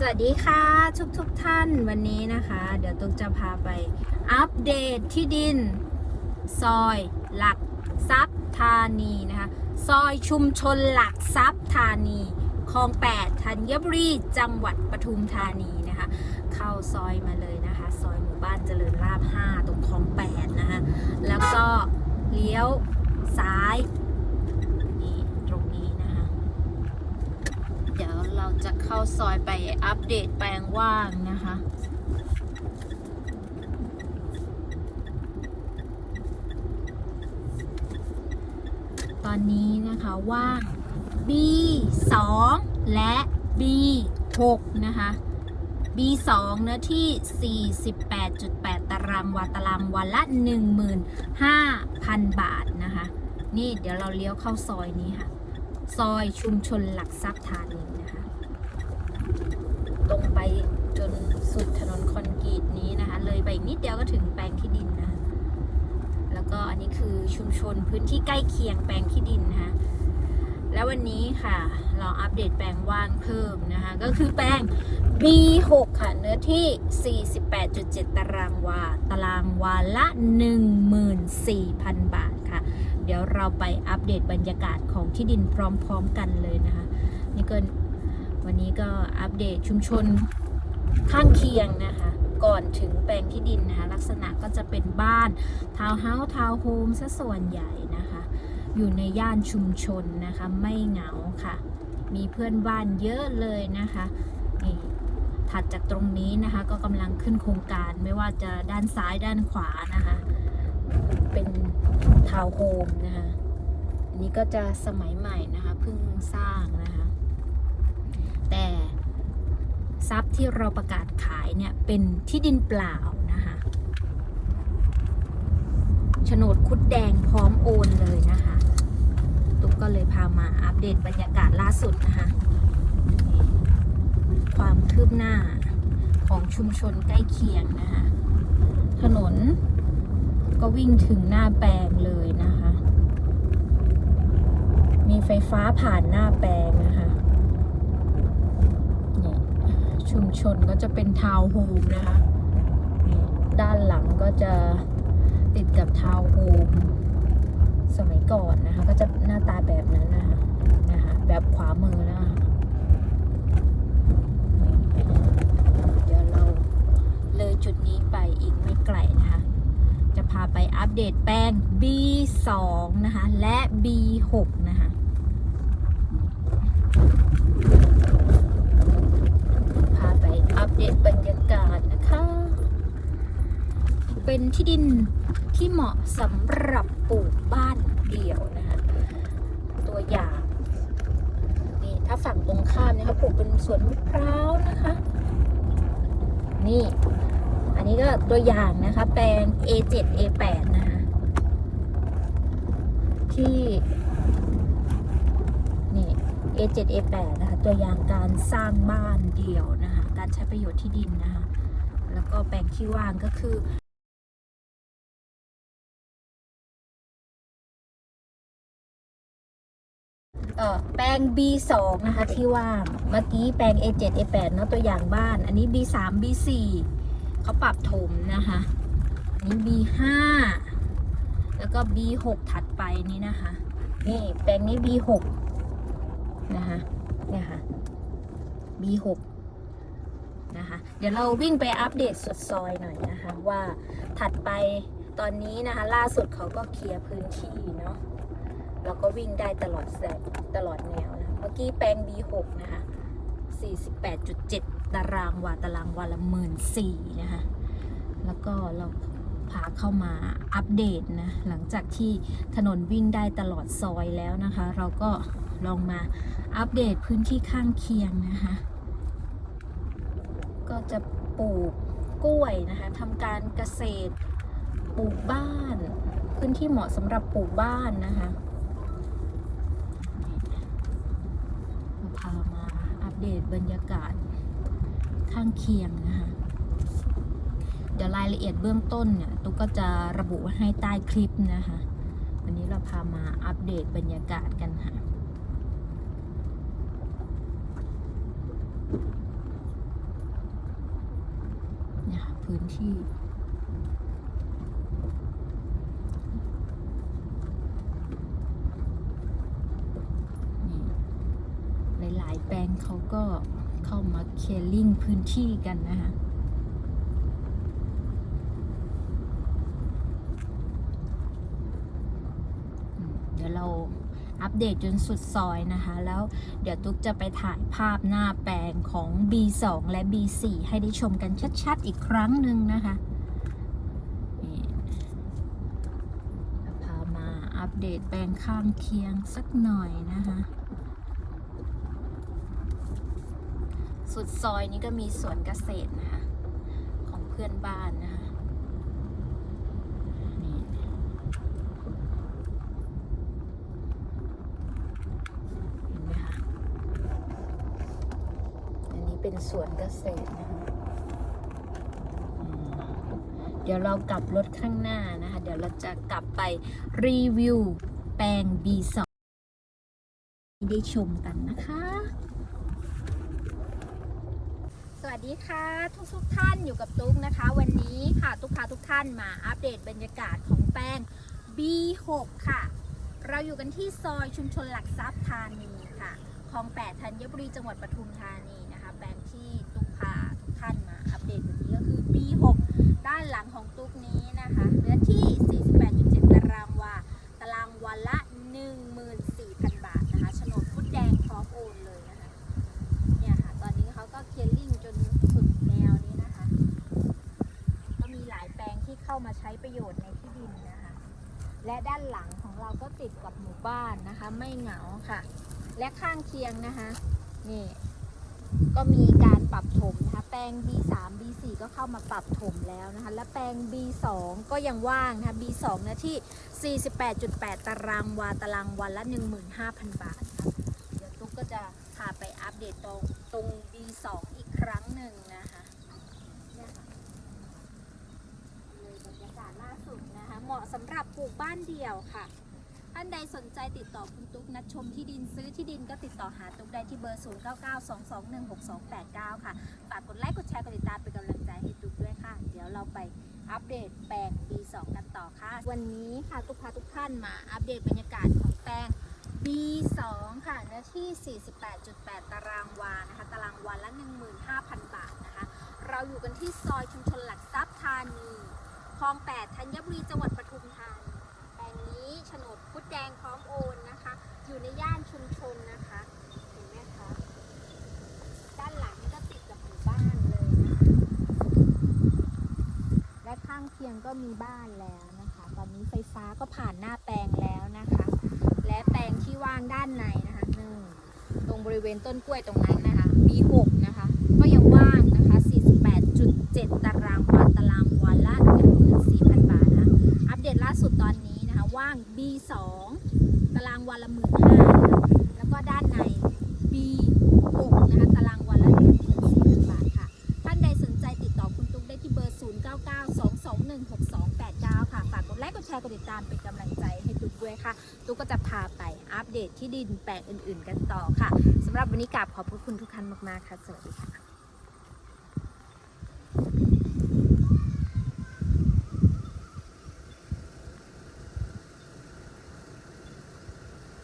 สวัสดีค่ะทุกทุกท่านวันนี้นะคะ เดี๋ยวตุ๊กจะพาไปอัปเดตที่ดิน ซอยหลักทรัพย์ธานีนะคะ ซอยชุมชนหลักทรัพย์ธานีคลอง8ธัญบุรีจังหวัดปทุมธานีนะคะ เข้าซอยมาเลยนะคะ ซอยหมู่บ้านเจริญราบ5ตรงคลอง8นะคะแล้วก็เลี้ยวซ้ายนี่ตรงนี้นะคะ เราจะเข้าซอยไปอัปเดตแปลงว่างนะคะตอนนี้นะคะว่าง B2 และ B6 นะคะ B2 เนื้อที่ 48.8 ตารางวาตารางวันละ 15,000 บาทนะคะ นี่เดี๋ยวเราเลี้ยวเข้าซอยนี้ค่ะ ซอยชุมชนหลักทรัพย์ธานี ตรงไปจนสุดถนนคอนกรีตนี้นะคะ เลยไปอีกนิดเดียวก็ถึงแปลงที่ดินนะ แล้วก็อันนี้คือชุมชนพื้นที่ใกล้เคียงแปลงที่ดินนะคะแล้ววันนี้ค่ะ เราอัปเดตแปลงว่างเพิ่มนะคะ ก็คือแปลง B6 ค่ะ เนื้อที่ 48.7 ตารางวา ตารางวาละ 14,000 บาทค่ะ เดี๋ยวเราไปอัปเดตบรรยากาศของที่ดินพร้อมๆกันเลยนะคะ นี่ก็ วันนี้ก็อัปเดตชุมชนข้างเคียงนะคะ ก่อนถึงแปลงที่ดินนะคะ ลักษณะก็จะเป็นบ้านทาวน์เฮาส์ทาวน์โฮมซะส่วนใหญ่นะคะ อยู่ในย่านชุมชนนะคะ ไม่เหงาค่ะ มีเพื่อนบ้านเยอะเลยนะคะนี่ถัดจากตรงนี้นะคะก็กำลังขึ้นโครงการไม่ว่าจะด้านซ้ายด้านขวานะคะ เป็นทาวน์โฮมนะคะอันนี้ก็จะสมัยใหม่นะคะเพิ่งสร้างนะคะ แต่ ทรัพย์ที่เราประกาศขายเนี่ยเป็นที่ดินเปล่านะคะโฉนดคุดแดงพร้อมโอนเลยนะคะ ตุ๊กก็เลยพามาอัปเดตบรรยากาศล่าสุดนะคะ ความคืบหน้าของชุมชนใกล้เคียงนะคะ ถนนก็วิ่งถึงหน้าแปลงเลยนะคะ มีไฟฟ้าผ่านหน้าแปลงนะคะ ชุมชนก็จะเป็นทาวน์โฮมนะคะ ด้านหลังก็จะติดกับทาวน์โฮมสมัยก่อนนะคะ ก็จะหน้าตาแบบนั้นนะคะนะคะ แบบขวามือนะคะเดี๋ยวเราเลยจุดนี้ไปอีกไม่ไกลนะคะ จะพาไปอัปเดตแปลง B2 นะคะ และ B6 นะคะ พาไปอัปเดตบรรยากาศนะคะ เป็นที่ดินที่เหมาะสำหรับปลูกบ้านเดี่ยวนะคะตัวอย่างนี่ถ้าฝั่งตรงข้ามเนี่ยเขาปลูกเป็นสวนมะพร้าวนะคะ นี่ อันนี้ก็ตัวอย่างนะคะ แปลง A7 A8 นะคะที่ นี่ A7 A8 นะคะ ตัวอย่างการสร้างบ้านเดี่ยวนะคะ การใช้ประโยชน์ที่ดินนะคะ แล้วก็แปลงที่ว่างก็คือ แปลง B2 นะคะที่ว่าเมื่อกี้แปลง A7 A8 เนาะตัวอย่างบ้าน อันนี้ B3 B4 เขาปรับถมนะคะอันนี้ B5 แล้วก็ B6 ถัดไปนี่นะคะ นี่แปลงนี้ B6 นะคะเนี่ยค่ะ B6 นะคะเดี๋ยวเราวิ่งไปอัปเดตสุดซอยหน่อยนะคะ ว่าถัดไปตอนนี้นะคะ ล่าสุดเขาก็เคลียร์พื้นที่เนาะ แล้วก็วิ่งได้ตลอดแสตลอดแนวนะเมื่อกี้แปลง B6 นะคะ48.7 ตารางวาตารางวาละหมื่นสี่นะคะแล้วก็เราพาเข้ามาอัปเดตนะหลังจากที่ถนนวิ่งได้ตลอดซอยแล้วนะคะ เราก็ลองมาอัปเดตพื้นที่ข้างเคียงนะคะ ก็จะปลูกกล้วยนะคะทำการเกษตรปลูกบ้าน พื้นที่เหมาะสำหรับปลูกบ้านนะคะ พามาอัปเดตบรรยากาศข้างเคียงนะคะเดี๋ยวรายละเอียดเบื้องต้นเนี่ยตุ๊กก็จะระบุให้ใต้คลิปนะคะ วันนี้เราพามาอัปเดตบรรยากาศกันค่ะพื้นที่ แปลงเขาก็เข้ามาเคลียร์ลิงพื้นที่กันนะคะเดี๋ยวเราอัปเดตจนสุดซอยนะคะ แล้วเดี๋ยวตุ๊กจะไปถ่ายภาพหน้าแปลงของ B2 และ B4 ให้ได้ชมกันชัดๆ อีกครั้งหนึ่งนะคะนี่พามาอัปเดตแปลงข้างเคียงสักหน่อยนะคะ สุดซอยนี้ก็มีสวนเกษตรนะคะ ของเพื่อนบ้านนะคะเห็นไหมคะอันนี้เป็นสวนเกษตรนะคะเดี๋ยวเรากลับรถข้างหน้านะคะ เดี๋ยวเราจะกลับไปรีวิวแปลง B2 ได้ชมกันนะคะ วัสดีค่ะทุกทุกท่านอยู่กับตุ๊กนะคะ วันนี้ค่ะตุ๊กพาทุกท่านมาอัปเดตบรรยากาศของแปลง B6 ค่ะ เราอยู่กันที่ซอยชุมชนหลักทรัพย์ธานีค่ะของแปดธัญบุรีจังหวัดปทุมธานีนะคะ แปลงที่ตุ๊กพาทุกท่านมาอัปเดตวันนี้ก็คือ B6 ด้านหลังของตุ๊กนี้นะคะเนื้อที่ 48.7 ตารางวา ตารางวันละ 1 4านหลังของเราก็ติดกับหมู่บ้านนะคะ ไม่เหงาค่ะ และข้างเคียงนะคะนี่ก็มีการปรับถมนะคะ แปลง B3 B4 ก็เข้ามาปรับถมแล้วนะคะ และแปลง B2 ก็ยังว่างนะคะ B2 นะที่ 48.8 ตารางวาตารางวันละ 15,000 บาทนะคะเดี๋ยวตุ๊กก็จะพาไปอัปเดตตรงตรง B2 อีกครั้งหนึ่งนะคะเนี่ยค่ะเลยบรรยากาศล่าสุดนะคะ เหมาะสำหรับ ปลูกบ้านเดี่ยวค่ะ ท่านใดสนใจติดต่อคุณตุ๊กนัดชมที่ดินซื้อที่ดินก็ติดต่อหาตุ๊กได้ที่เบอร์ 0992216289 ค่ะ ฝากกดไลค์กดแชร์กดติดตามเป็นกำลังใจให้ตุ๊กด้วยค่ะ เดี๋ยวเราไปอัปเดตแปลง B2 กันต่อค่ะ วันนี้ค่ะตุ๊กพาทุกท่านมาอัปเดตบรรยากาศของแปลง B2 ค่ะเนื้อที่ 48.8 ตารางวานะคะ ตารางวันละ 15,000 บาทนะคะ เราอยู่กันที่ซอยชุมชนหลักทรัพย์ธานีคลอง 8 ธัญบุรี จังหวัดปทุมธานี แปลงนี้โฉนดพุดแดงพร้อมโอนนะคะ อยู่ในย่านชุมชนนะคะ เห็นไหมคะ ด้านหลังนี่ก็ติดกับหมู่บ้านเลยนะคะ และข้างเคียง ก็มีบ้านแล้วนะคะ ตอนนี้ไฟฟ้าก็ผ่านหน้าแปลงแล้วนะคะ และแปลงที่ว่างด้านในนะคะหนึ่งตรงบริเวณต้นกล้วยตรงนั้นนะคะ B6 นะคะ ก็ยังว่างนะคะ 48.7 ตารางวาตารางวันละ14,000 บาทนะคะ อัปเดตล่าสุดตอนนี้นะคะ ว่าง B2 ตารางวันละ15,000แล้วก็ด้านใน B6 นะคะ ตุ๊กก็จะพาไปอัปเดตที่ดินแปลงอื่น ๆ กันต่อค่ะสำหรับวันนี้กราบขอบพระคุณทุกท่านมากๆค่ะสวัสดีค่ะ